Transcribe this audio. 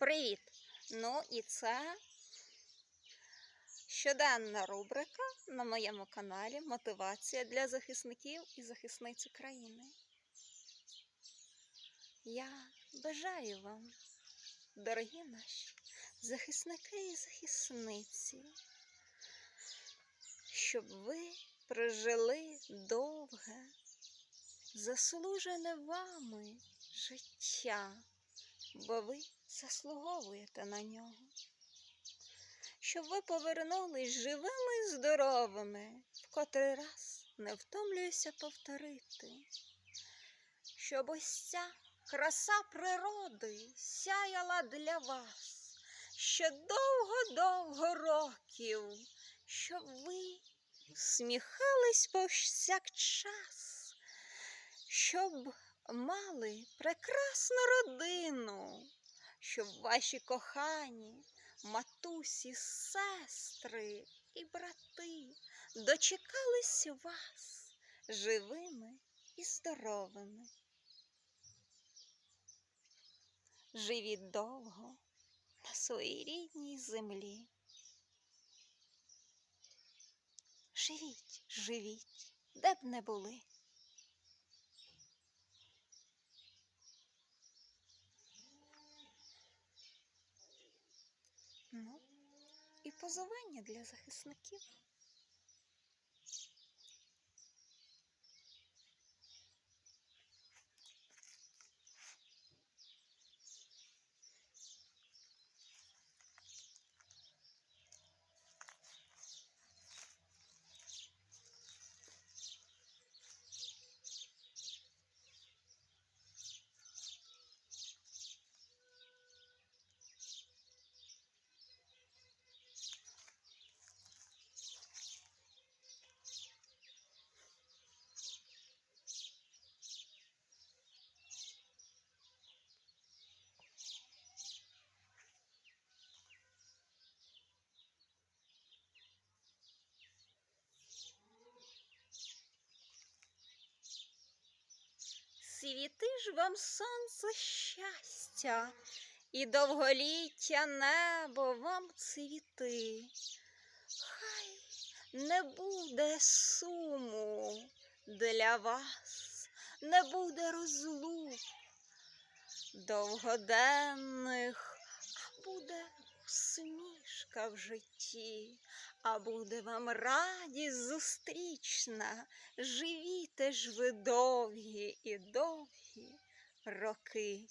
Привіт! Ну і це щоденна рубрика на моєму каналі Мотивація для захисників і захисниць України. Я бажаю вам, дорогі наші захисники і захисниці, щоб ви прожили довге, заслужене вами життя бо ви заслуговуєте на нього. Щоб ви повернулись живими і здоровими, в котрий раз не втомлююся повторити, щоб ось ця краса природи сяяла для вас ще довго-довго років, щоб ви сміхались повсякчас, щоб мали прекрасну родину, щоб ваші кохані, матусі, сестри і брати дочекались вас живими і здоровими. Живіть довго на своїй рідній землі. Живіть, живіть, де б не були. Ну, і позування для захисників. Світи ж вам сонце щастя, і довголіття небо вам цвіти. Хай не буде суму для вас, не буде розлук довгоденних, а буде усмішка в житті, а буде вам радість зустрічна, живіте ж ви довгі і довгі роки.